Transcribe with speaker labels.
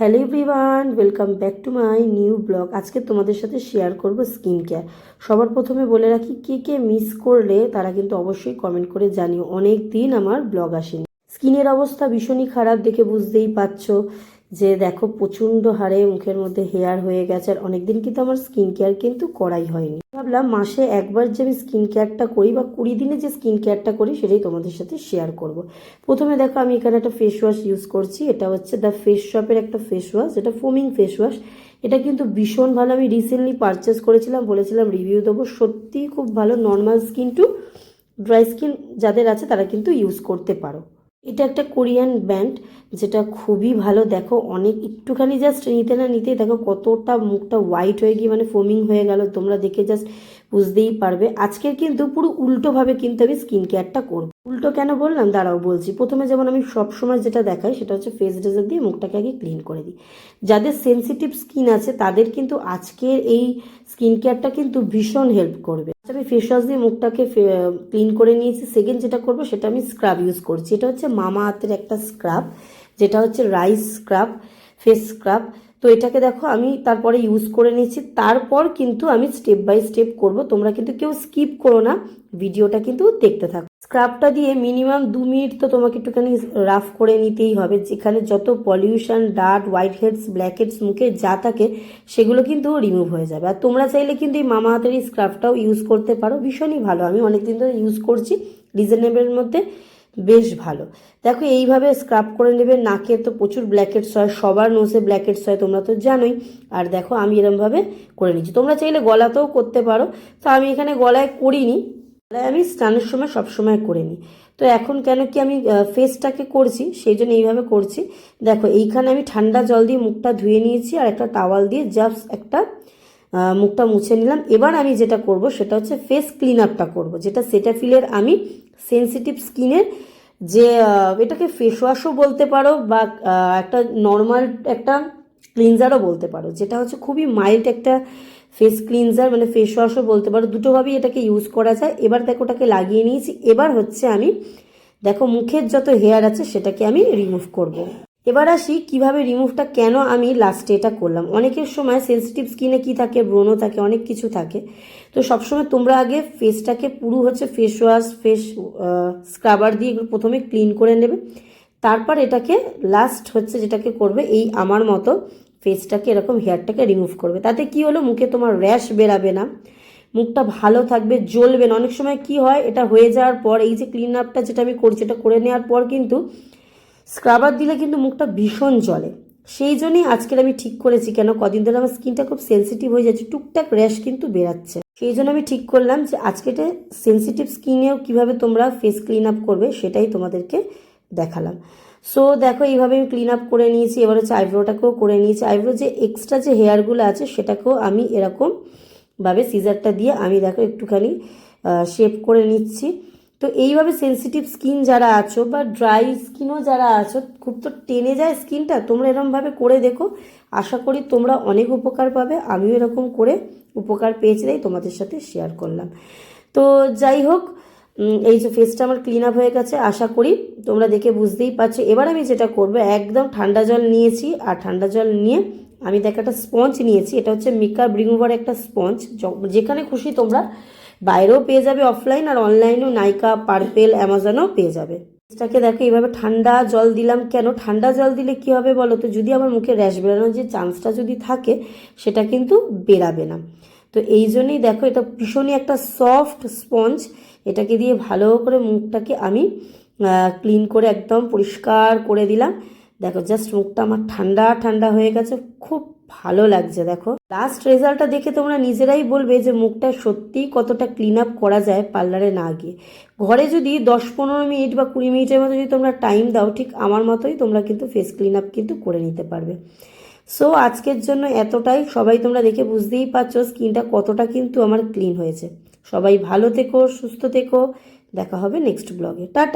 Speaker 1: Hello everyone, welcome back to my new blog. আজকে তোমাদের সাথে শেয়ার করব স্কিন কেয়ার সবার প্রথমে বলে রাখি, কে কে মিস করলে তারা কিন্তু অবশ্যই কমেন্ট করে জানিও। অনেক দিন আমার ব্লগ আসেনি। স্কিনের অবস্থা ভীষণই খারাপ দেখে বুঝতেই পারছ। যে দেখো প্রচণ্ড হারে মুখের মধ্যে হেয়ার হয়ে গেছে আর অনেকদিন কিন্তু আমার স্কিন কেয়ার কিন্তু করাই হয়নি। ভাবলাম মাসে একবার যে আমি স্কিন কেয়ারটা করি বা কুড়ি দিনে যে স্কিন কেয়ারটা করি সেটাই তোমাদের সাথে শেয়ার করব। প্রথমে দেখো আমি এখানে একটা ফেস ওয়াশ ইউজ করছি, এটা হচ্ছে দ্য ফেস শপের একটা ফেস ওয়াশ এটা ফোমিং ফেস ওয়াশ এটা কিন্তু ভীষণ ভালো আমি রিসেন্টলি পারচেস করেছিলাম, বলেছিলাম রিভিউ দেবো। সত্যিই খুব ভালো normal skin to dry skin যাদের আছে তারা কিন্তু ইউজ করতে পারো। এটা একটা কোরিয়ান ব্যান্ড, যেটা খুবই ভালো। দেখো, অনেক, একটুখানি জাস্ট নিতে না নিতে দেখো কতটা মুখটা হোয়াইট হয়ে গিয়ে মানে ফোমিং হয়ে গেল। তোমরা দেখে জাস্ট বুঝতেই পারবে। আজকের কিন্তু পুরো উল্টোভাবে কিন্তু আমি স্কিন কেয়ারটা করব। উল্টো কেন বললাম? দাঁড়াও বলছি। প্রথমে যেমন আমি সবসময় যেটা দেখাই, সেটা হচ্ছে ফেস ড্রেজার দিয়ে মুখটাকে আগে ক্লিন করে দিই। যাদের সেন্সিটিভ স্কিন আছে, তাদের কিন্তু আজকের এই স্কিন কেয়ারটা কিন্তু ভীষণ হেল্প করবে। আমি ফেস ওয়াশ দিয়ে মুখটাকে ক্লিন করে নিয়েছি। সেকেন্ড যেটা করব, সেটা আমি স্ক্রাব ইউজ করছি। এটা হচ্ছে মামা হাতের একটা স্ক্রাব যেটা হচ্ছে রাইস স্ক্রাব ফেস স্ক্রাব তো এটাকে দেখো, আমি তারপরে ইউজ করে নিয়েছি। তারপর কিন্তু আমি স্টেপ বাই স্টেপ করব। তোমরা কিন্তু কেউ স্কিপ করো না। ভিডিওটা কিন্তু দেখতে থাকো। স্ক্রাবটা দিয়ে মিনিমাম দু মিনিট তো তোমাকে একটুখানি রাফ করে নিতেই হবে। যেখানে যত pollution dirt white heads black heads মুখে যা থাকে, সেগুলো কিন্তু রিমুভ হয়ে যাবে। আর তোমরা চাইলে কিন্তু এই মামা হাতের এই স্ক্রাবটাও ইউজ করতে পারো। ভীষণই ভালো। আমি অনেকদিন ধরে ইউজ করছি। রিজনেবলের মধ্যে বেশ ভালো। দেখো, এইভাবে স্ক্রাব করে নেবে। নাকে তো প্রচুর ব্ল্যাকেটস হয়। সবার নোসে ব্ল্যাকেটস হয়, তোমরা তো জানোই। আর দেখো, আমি এরমভাবে করে নিচ্ছি। তোমরা চাইলে গলাতেও করতে পারো। তো আমি এখানে গলায় করিনি। আমি স্নানের সময় সবসময় করে নিই। তো এখন কেন কি আমি ফেসটাকে করছি, সেই জন্য এইভাবে করছি। দেখো, এইখানে আমি ঠান্ডা জল দিয়ে মুখটা ধুয়ে নিয়েছি আর একটা টাওয়াল দিয়ে জাস্ট একটা মুখটা মুছে নিলাম। এবার আমি যেটা করব, সেটা হচ্ছে ফেস ক্লিন আপটা করব, যেটা সেটাফিলের আমি সেন্সিটিভ স্কিনের যে এটাকে ফেস ওয়াশও বলতে পারো বা একটা নর্মাল একটা ক্লিনজারও বলতে পারো, যেটা হচ্ছে খুবই মাইল্ড একটা ফেস ক্লিনজার মানে ফেস ওয়াশও বলতে পারো। দুটোভাবেই এটাকে ইউজ করা যায়। এবার দেখো ওটাকে লাগিয়ে নিয়েছি। এবার হচ্ছে আমি দেখো মুখের যত হেয়ার আছে সেটাকে আমি রিমুভ করব। এবার আসি কীভাবে রিমুভটা কেন আমি লাস্টে এটা করলাম। অনেকের সময় সেন্সিটিভ স্কিনে কি থাকে, ব্রণ থাকে, অনেক কিছু থাকে। তো সবসময় তোমরা আগে ফেসটাকে পুরো হচ্ছে ফেস ওয়াশ ফেস স্ক্রাবার দিয়ে এগুলো প্রথমে ক্লিন করে নেবে। তারপর এটাকে লাস্ট হচ্ছে যেটাকে করবে এই আমার মতো ফেসটাকে এরকম হেয়ারটাকে রিমুভ করবে। তাতে কি হলো? মুখে তোমার র্যাশ বেরাবে না। মুখটা ভালো থাকবে, জ্বলবে না। অনেক সময় কি হয়, এটা হয়ে যাওয়ার পর, এই যে ক্লিন আপটা যেটা আমি করছি, এটা করে নেওয়ার পর কিন্তু স্ক্রাবার দিলে কিন্তু মুখটা ভীষণ জ্বলে। সেই জন্যই আজকের আমি ঠিক করেছি কেন? কদিন ধরে আমার স্কিনটা খুব সেন্সিটিভ হয়ে যাচ্ছে, টুকটাক র্যাশ কিন্তু বেরাচ্ছে। সেই জন্য আমি ঠিক করলাম যে আজকেটা সেন্সিটিভ স্কিনেও কীভাবে তোমরা ফেস ক্লিন আপ করবে, সেটাই তোমাদেরকে দেখালাম। সো দেখো, এইভাবে আমি ক্লিন আপ করে নিয়েছি, এবার হচ্ছে আইব্রোটাকেও করে নিয়েছি। আইব্রো যে এক্সট্রা যে হেয়ারগুলো আছে, সেটাকেও আমি এরকম ভাবে সিজারটা দিয়ে আমি দেখো একটুখানি শেপ করে নিচ্ছি। তো এইভাবে সেন্সিটিভ স্কিন যারা আছো বা ড্রাই স্কিনও যারা আছো, খুব তো টেনে যায় স্কিনটা তোমরা এরকমভাবে করে দেখো। আশা করি তোমরা অনেক উপকার পাবে, আমিও এরকম করে উপকার পেয়েছি তাই তোমাদের সাথে শেয়ার করলাম। তো যাই হোক এই যে ফেসটা আমার ক্লিন আপ হয়ে গেছে, আশা করি তোমরা দেখে বুঝতেই পারছ। এবার আমি যেটা করব, একদম ঠান্ডা জল নিয়েছি, আর ঠান্ডা জল নিয়ে আমি দেখ একটা স্পঞ্জ নিয়েছি, এটা হচ্ছে মেকআপ রিমুভার একটা স্পঞ্জ যেখানে খুশি তোমরা বাইরেও পেয়ে যাবে অফলাইন আর অনলাইনেও নাইকা পার্পেল অ্যামাজনেও পেয়ে যাবে। এটাকে দেখো, এইভাবে ঠান্ডা জল দিলাম কেন? ঠান্ডা জল দিলে কি হবে বলো তো? যদি আমার মুখে র্যাশ বেরানোর যে চান্সটা যদি থাকে, সেটা কিন্তু বেরাবে না। তো এই জন্যই দেখো, এটা ভীষণই একটা সফট স্পঞ্জ এটাকে দিয়ে ভালো করে মুখটাকে আমি ক্লিন করে একদম পরিষ্কার করে দিলাম। দেখো জাস্ট মুখটা আমার ঠান্ডা ঠান্ডা হয়ে গেছে, খুব ভালো লাগছে, দেখো। লাস্ট রেজাল্টটা দেখে তোমরা নিজেরাই বলবে যে মুখটা সত্যিই কতটা ক্লিন আপ করা যায় পার্লারে না গিয়ে। ঘরে যদি দশ পনেরো মিনিট বা কুড়ি মিনিটের মতো যদি তোমরা টাইম দাও, ঠিক আমার মতোই তোমরা কিন্তু ফেস ক্লিন আপ কিন্তু করে নিতে পারবে। সো আজকের জন্য এতটাই। সবাই তোমরা দেখে বুঝতেই পারছ স্কিনটা কতটা কিন্তু আমার ক্লিন হয়েছে। সবাই ভালো থেকো, সুস্থ থেকো। দেখা হবে নেক্সট ব্লগে। টাটা।